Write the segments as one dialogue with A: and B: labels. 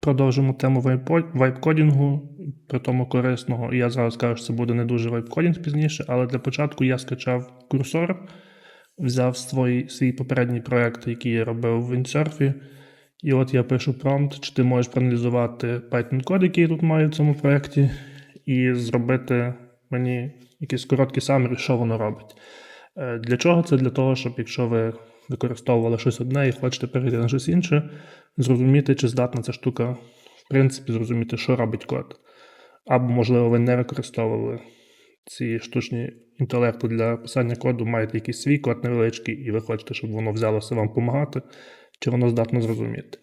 A: Продовжимо тему вайп-кодінгу, при тому корисного. Я зараз скажу, що це буде не дуже вайп-кодінг пізніше, але для початку я скачав курсор, взяв свій, свій попередній проект, який я робив в Windsurf, і от я пишу промпт, чи ти можеш проаналізувати Python-код, який я тут маю в цьому проєкті, і зробити мені якийсь короткий summary, що воно робить. Е, Для чого це? Для того, щоб якщо ви використовували щось одне і хочете перейти на щось інше, зрозуміти, чи здатна ця штука, в принципі, зрозуміти, що робить код. Або, можливо, ви не використовували ці штучні інтелекти для писання коду, маєте якийсь свій код невеличкий, і ви хочете, щоб воно взялося вам допомагати, чи воно здатно зрозуміти.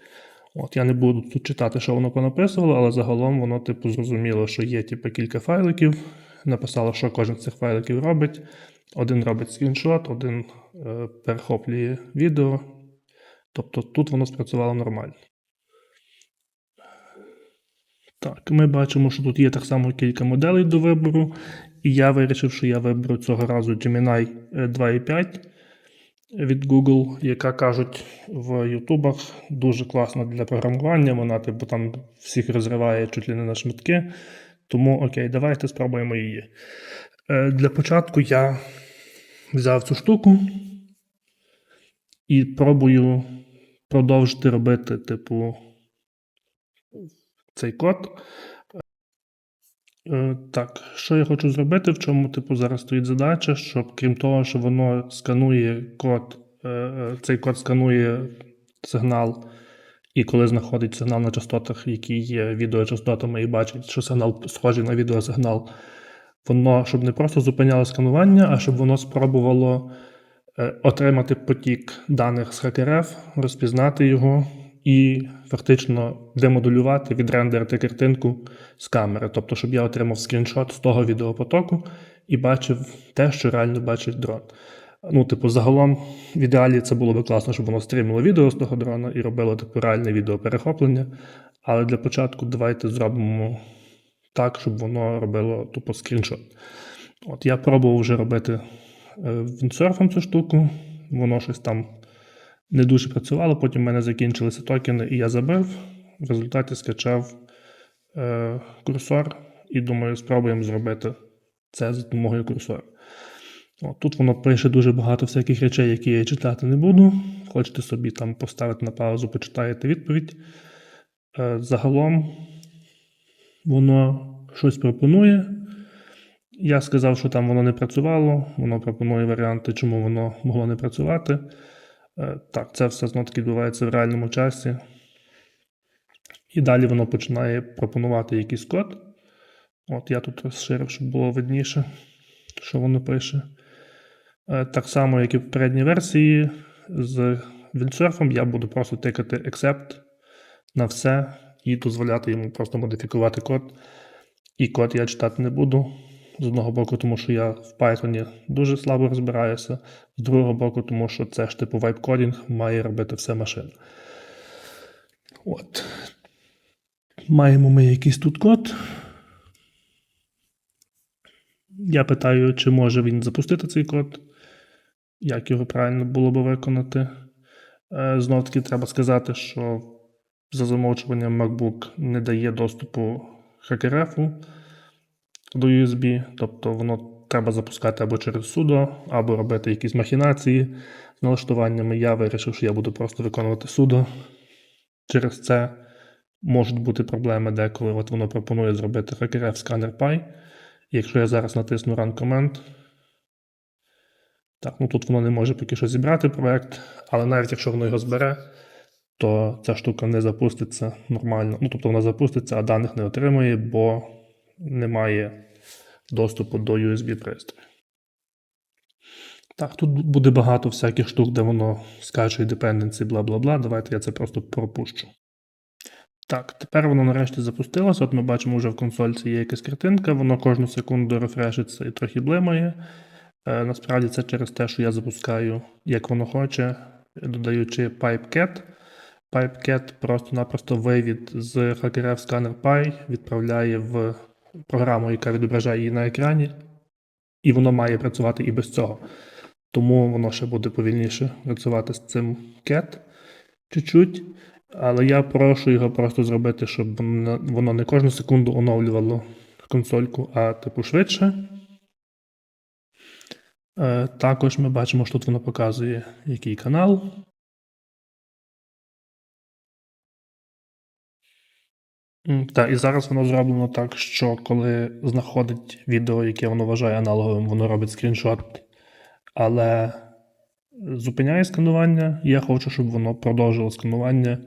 A: От я не буду тут читати, що воно понаписувало, але загалом воно, типу, зрозуміло, що є типу, кілька файликів, написало, що кожен з цих файликів робить. Один робить скріншот, один е, перехоплює відео. Тобто тут воно спрацювало нормально. Так, ми бачимо, що тут є так само кілька моделей до вибору. І я вирішив, що я виберу цього разу Gemini е, 2.5 від Google, яка кажуть в Ютубах дуже класна для програмування. Вона типу там всіх розриває чуть ли не на шматки. Тому окей, давайте спробуємо її. Е, Для початку я взяв цю штуку і пробую продовжити робити, типу, цей код. Е, Так, що я хочу зробити, в чому, типу, зараз стоїть задача, щоб крім того, що воно сканує код, е, цей код сканує сигнал, і коли знаходить сигнал на частотах, які є відеочастотами, і бачить, що сигнал схожий на відеосигнал, воно щоб не просто зупиняло сканування, а щоб воно спробувало е, отримати потік даних з хакерев, розпізнати його і фактично демодулювати, відрендерити картинку з камери. Тобто, щоб я отримав скріншот з того відеопотоку і бачив те, що реально бачить дрон. Ну, типу, загалом, в ідеалі це було би класно, щоб воно стрімило відео з того дрона і робило типу реальне відеоперехоплення. Але для початку давайте зробимо так, щоб воно робило тупо скріншот. От я пробував вже робити е, віндсерфом цю штуку, воно щось там не дуже працювало, потім в мене закінчилися токени, і я забив. В результаті скачав е, курсор і думаю, спробуємо зробити це за допомогою курсора. От, тут воно пише дуже багато всяких речей, які я читати не буду. Хочете собі там поставити на паузу, почитаєте відповідь. Е, загалом воно щось пропонує. Я сказав, що там воно не працювало, воно пропонує варіанти, чому воно могло не працювати. Е, Так, це все знову таки відбувається в реальному часі. І далі воно починає пропонувати якийсь код. От я тут розширив, щоб було видніше, що воно пише. Е, Так само, як і в попередній версії, з Windsurf я буду просто тикати accept на все і дозволяти йому просто модифікувати код. І код я читати не буду. З одного боку, тому що я в Python дуже слабо розбираюся, з другого боку, тому що це ж типу вайп-кодінг має робити все машина. От. Маємо ми якийсь тут код. Я питаю, чи може він запустити цей код, як його правильно було би виконати. Знов таки треба сказати, що за замовчуванням MacBook не дає доступу хакерефу до USB, тобто воно треба запускати або через sudo, або робити якісь махінації з налаштуваннями. Я вирішив, що я буду просто виконувати sudo. Через це можуть бути проблеми деколи. От воно пропонує зробити hackeref сканер Py. Якщо я зараз натисну Run Command, так, ну тут воно не може поки що зібрати проект, але навіть якщо воно його збере, то ця штука не запуститься нормально. Ну, тобто вона запуститься, а даних не отримує, бо немає доступу до USB пристрою. Так, тут буде багато всяких штук, де воно скачує dependency, бла бла бла. Давайте я це просто пропущу. Так, тепер воно нарешті запустилося. От ми бачимо, вже в консольці є якась картинка, воно кожну секунду рефрешиться і трохи блимає. Е, насправді це через те, що я запускаю, як воно хоче, додаючи PipeCat. PipeCat просто-напросто вивід з Hackeref Scanner Py відправляє в програму, яка відображає її на екрані, і воно має працювати і без цього. Тому воно ще буде повільніше працювати з цим CAT чуть-чуть. Але я прошу його просто зробити, щоб воно воно не кожну секунду оновлювало консольку, а типу швидше. Е, Також ми бачимо, що тут воно показує, який канал. Так, і зараз воно зроблено так, що коли знаходить відео, яке воно вважає аналоговим, воно робить скріншот, але зупиняє сканування. Я хочу, щоб воно продовжило сканування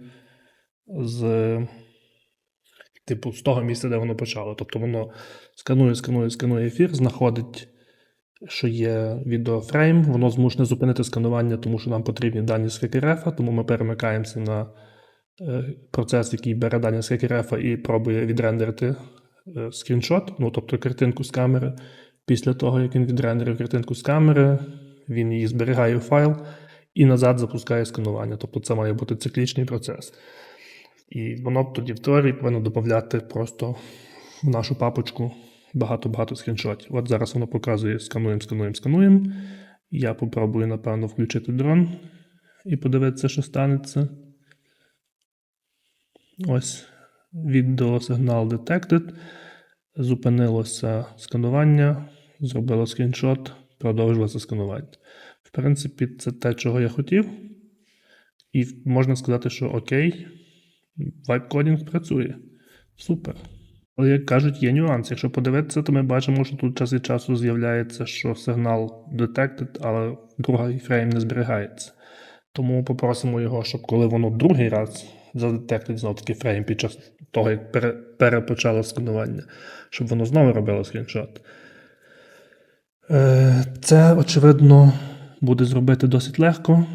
A: з типу з того місця, де воно почало. Тобто воно сканує, сканує, сканує ефір, знаходить, що є відеофрейм, воно змушене зупинити сканування, тому що нам потрібні дані з ХКРФ, тому ми перемикаємося на процес, який бере дані з ХКРФ і пробує відрендерити е, скріншот, ну тобто картинку з камери. Після того, як він відрендерив картинку з камери, він її зберігає в файл і назад запускає сканування. Тобто це має бути циклічний процес. І воно тоді в теорії повинно додати просто в нашу папочку багато-багато скріншотів. От зараз воно показує скануємо, скануємо, скануємо. Я попробую, напевно, включити дрон і подивитися, що станеться. Ось відеосигнал detected. Зупинилося сканування, зробило скріншот, продовжилося сканування. В принципі, це те, чого я хотів. І можна сказати, що окей, вайп-кодінг працює. Супер. Але як кажуть, є нюанс. Якщо подивитися, то ми бачимо, що тут час від часу з'являється, що сигнал detected, але другий фрейм не зберігається. Тому попросимо його, щоб коли воно другий раз задетектить знов таки фрейм під час того, як пере, перепочало сканування, щоб воно знову робило скріншот. Е, Це, очевидно, буде зробити досить легко,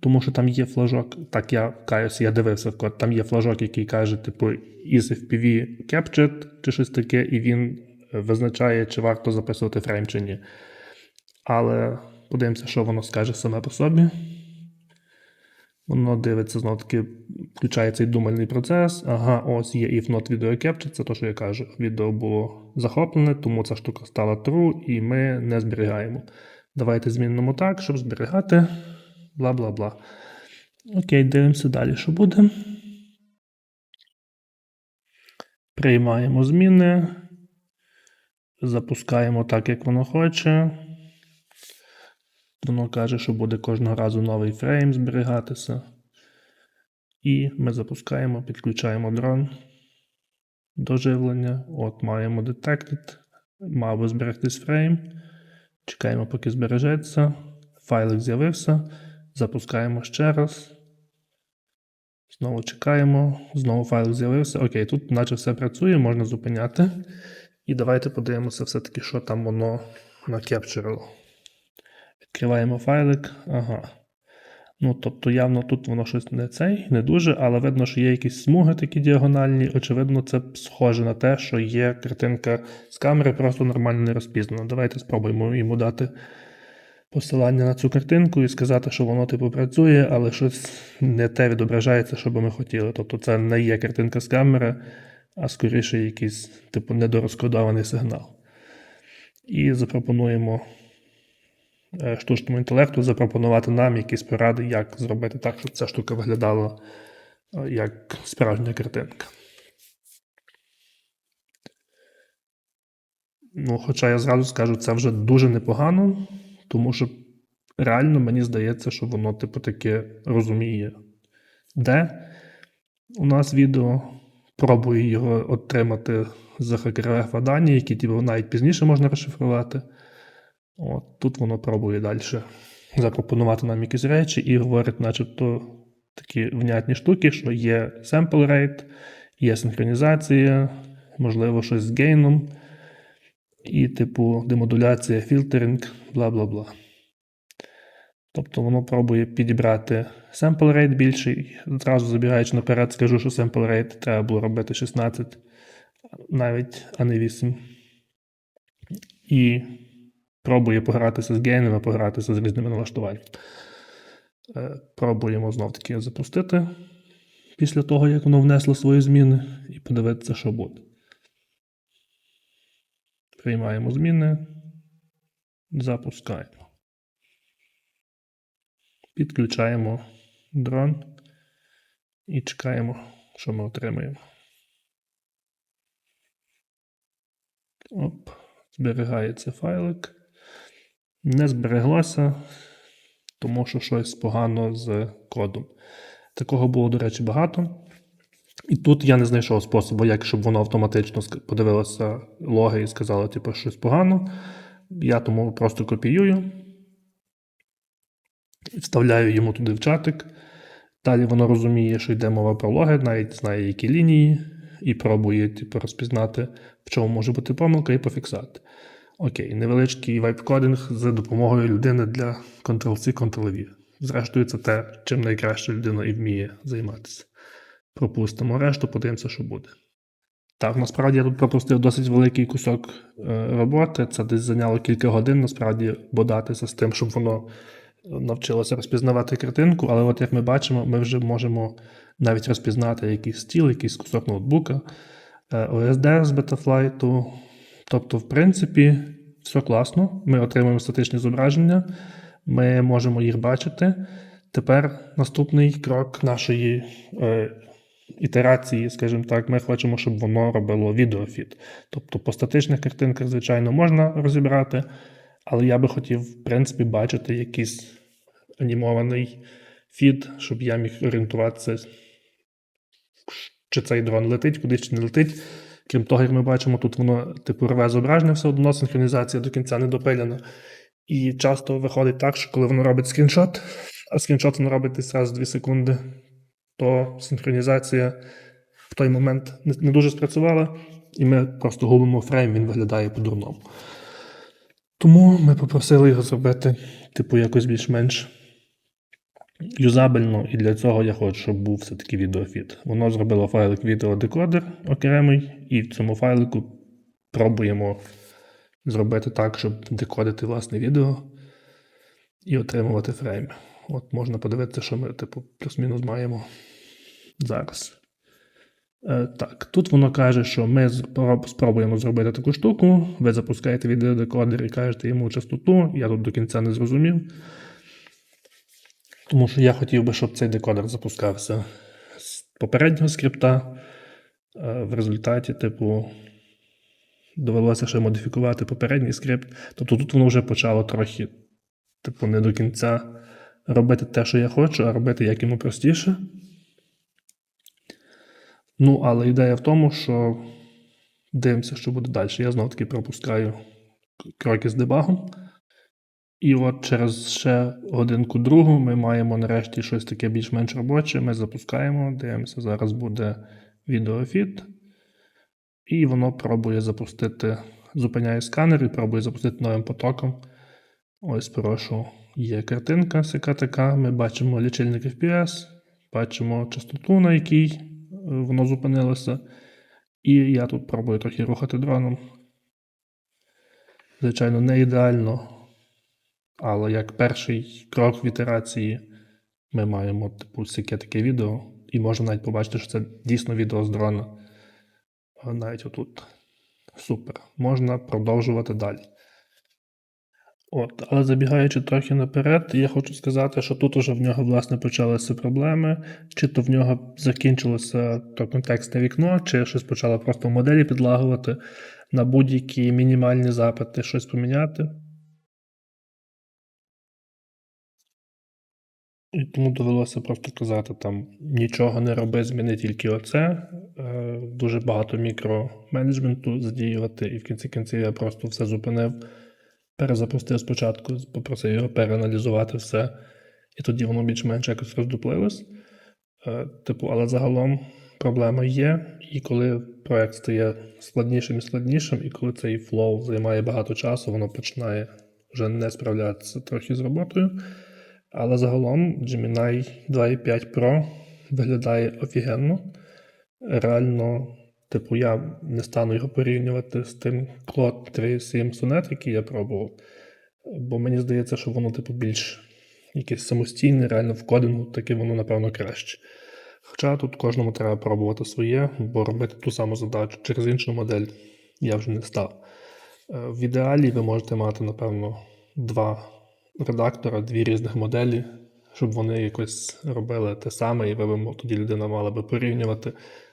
A: тому що там є флажок. Так, я каюсь, я дивився в код. Там є флажок, який каже, типу, is FPV captured чи щось таке, і він визначає, чи варто записувати фрейм чи ні. Але подивимося, що воно скаже саме по собі. Воно дивиться знову таки, включає цей думальний процес. Ага, ось є if not video capture, це те, що я кажу. Відео було захоплене, тому ця штука стала true, і ми не зберігаємо. Давайте змінимо так, щоб зберігати. Бла бла бла. Окей, дивимося далі, що буде. Приймаємо зміни. Запускаємо так, як воно хоче. Воно каже, що буде кожного разу новий фрейм зберігатися. І ми запускаємо, підключаємо дрон до живлення. От, маємо detected. Мав би зберегтись фрейм. Чекаємо, поки збережеться. Файлик з'явився. Запускаємо ще раз. Знову чекаємо. Знову файл з'явився. Окей, тут наче все працює, можна зупиняти. І давайте подивимося все-таки, що там воно накепчурило. Відкриваємо файлик. Ага. Ну, тобто, явно тут воно щось не цей, не дуже, але видно, що є якісь смуги такі діагональні. Очевидно, це схоже на те, що є картинка з камери, просто нормально не розпізнана. Давайте спробуємо йому дати посилання на цю картинку і сказати, що воно типу працює, але щось не те відображається, що би ми хотіли. Тобто це не є картинка з камери, а скоріше якийсь типу недорозкодований сигнал. І запропонуємо штучному інтелекту запропонувати нам якісь поради, як зробити так, щоб ця штука виглядала е, як справжня картинка. Ну, хоча я зразу скажу, це вже дуже непогано, тому що реально мені здається, що воно, типу, таке розуміє, де у нас відео, пробує його отримати з ХКРФ дані, які типу, навіть пізніше можна розшифрувати. От, тут воно пробує далі запропонувати нам якісь речі і говорить, начебто, такі внятні штуки, що є sample rate, є синхронізація, можливо, щось з гейном, і, типу, демодуляція, фільтеринг, бла бла бла. Тобто воно пробує підібрати sample rate більший. Зразу забігаючи наперед, скажу, що sample rate треба було робити 16, навіть, а не 8. І пробує погратися з гейнами, погратися з різними налаштуваннями. Е, Пробуємо знов таки запустити після того, як воно внесло свої зміни, і подивитися, що буде. Приймаємо зміни, запускаємо. Підключаємо дрон І чекаємо, що ми отримаємо. Оп, зберігається файлик. Не збереглося, тому що щось погано з кодом. Такого було, до речі, багато. І тут я не знайшов способу, як щоб воно автоматично подивилося логи і сказало, типу, щось погано. Я тому просто копіюю, вставляю йому туди в чатик. Далі воно розуміє, що йде мова про логи, навіть знає, які лінії, і пробує типу, розпізнати, в чому може бути помилка, і пофіксати. Окей, невеличкий вайп-кодинг за допомогою людини для Ctrl-C, Ctrl-V. Зрештою, це те, чим найкраще людина і вміє займатися. Пропустимо решту, подивимося, що буде. Так, насправді я тут пропустив досить великий кусок е, роботи. Це десь зайняло кілька годин, насправді, бодатися з тим, щоб воно навчилося розпізнавати картинку, але от як ми бачимо, ми вже можемо навіть розпізнати якийсь стіл, якийсь кусок ноутбука, е, OSD з Betaflight. Тобто, в принципі, все класно. Ми отримуємо статичні зображення, ми можемо їх бачити. Тепер наступний крок нашої е, ітерації, скажімо так, ми хочемо, щоб воно робило відеофіт. Тобто по статичних картинках, звичайно, можна розібрати, але я би хотів, в принципі, бачити якийсь анімований фід, щоб я міг орієнтуватися, чи цей дрон летить, кудись чи не летить. Крім того, як ми бачимо, тут воно типу рве зображення все одно, синхронізація до кінця не допилена. І часто виходить так, що коли воно робить скріншот, а скріншот воно робить десь раз в 2 секунди, то синхронізація в той момент не, дуже спрацювала, і ми просто губимо фрейм, він виглядає по-дурному. Тому ми попросили його зробити, типу, якось більш-менш юзабельно, і для цього я хочу, щоб був все-таки відеофіт. Воно зробило файлик відеодекодер окремий, і в цьому файлику пробуємо зробити так, щоб декодити власне відео і отримувати фрейм. От можна подивитися, що ми, типу, плюс-мінус маємо зараз. Е, так, тут воно каже, що ми спробуємо зробити таку штуку. Ви запускаєте відеодекодер і кажете йому частоту. Я тут до кінця не зрозумів. Тому що я хотів би, щоб цей декодер запускався з попереднього скрипта. Е, В результаті, типу, довелося ще модифікувати попередній скрипт. Тобто тут воно вже почало трохи, типу, не до кінця робити те, що я хочу, а робити як йому простіше. Ну, але ідея в тому, що дивимося, що буде далі. Я знову таки пропускаю кроки з дебагом. І от через ще годинку другу ми маємо нарешті щось таке більш-менш робоче. Ми запускаємо, дивимося, зараз буде відеофіт. І воно пробує запустити, зупиняє сканер і пробує запустити новим потоком. Ось, прошу, є картинка СКТК. Ми бачимо лічильник FPS, бачимо частоту, на якій е, воно зупинилося. І я тут пробую трохи рухати дроном. Звичайно, не ідеально, але як перший крок в ітерації ми маємо типу всяке таке відео, і можна навіть побачити, що це дійсно відео з дрона. Навіть отут. Супер. Можна продовжувати далі. От, але забігаючи трохи наперед, я хочу сказати, що тут уже в нього власне почалися проблеми, чи то в нього закінчилося то контекстне вікно, чи щось почало просто в моделі підлагувати на будь-які мінімальні запити, щось поміняти. І тому довелося просто казати там нічого не роби, зміни тільки оце. Е, Дуже багато мікроменеджменту задіювати, і в кінці кінців я просто все зупинив, перезапустив спочатку, попросив його переаналізувати все, і тоді воно більш-менш якось роздуплилось. Е, Типу, але загалом проблема є, і коли проект стає складнішим і складнішим, і коли цей флоу займає багато часу, воно починає вже не справлятися трохи з роботою. Але загалом Gemini 2.5 Pro виглядає офігенно. Реально, типу, я не стану його порівнювати з тим Claude 3.7 Sonnet, який я пробував. Бо мені здається, що воно, типу, більш якесь самостійне, реально в кодингу, таке воно, напевно, краще. Хоча тут кожному треба пробувати своє, бо робити ту саму задачу через іншу модель я вже не став. Е, В ідеалі ви можете мати, напевно, два редактора, дві різних моделі щоб вони якось робили те саме, і ви тоді людина мала би порівнювати,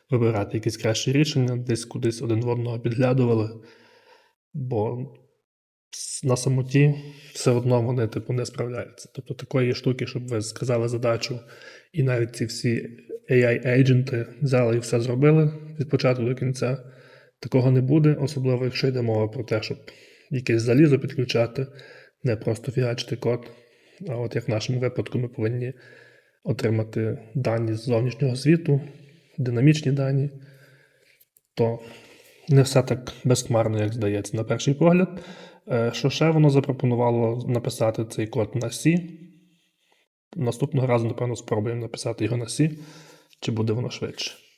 A: вибирати якісь кращі рішення, десь кудись один в одного підглядували. Бо на самоті все одно вони типу не справляються. Тобто такої штуки, щоб ви сказали задачу, і навіть ці всі AI-едженти взяли і все зробили від початку до кінця. Такого не буде, особливо якщо йде мова про те, щоб якесь залізо підключати, не просто фігачити код. А от як в нашому випадку ми повинні отримати дані з зовнішнього світу, динамічні дані, то не все так безхмарно, як здається, на перший погляд. Е, Що ще воно запропонувало написати цей код на C. Наступного разу, напевно, спробуємо написати його на C, чи буде воно швидше.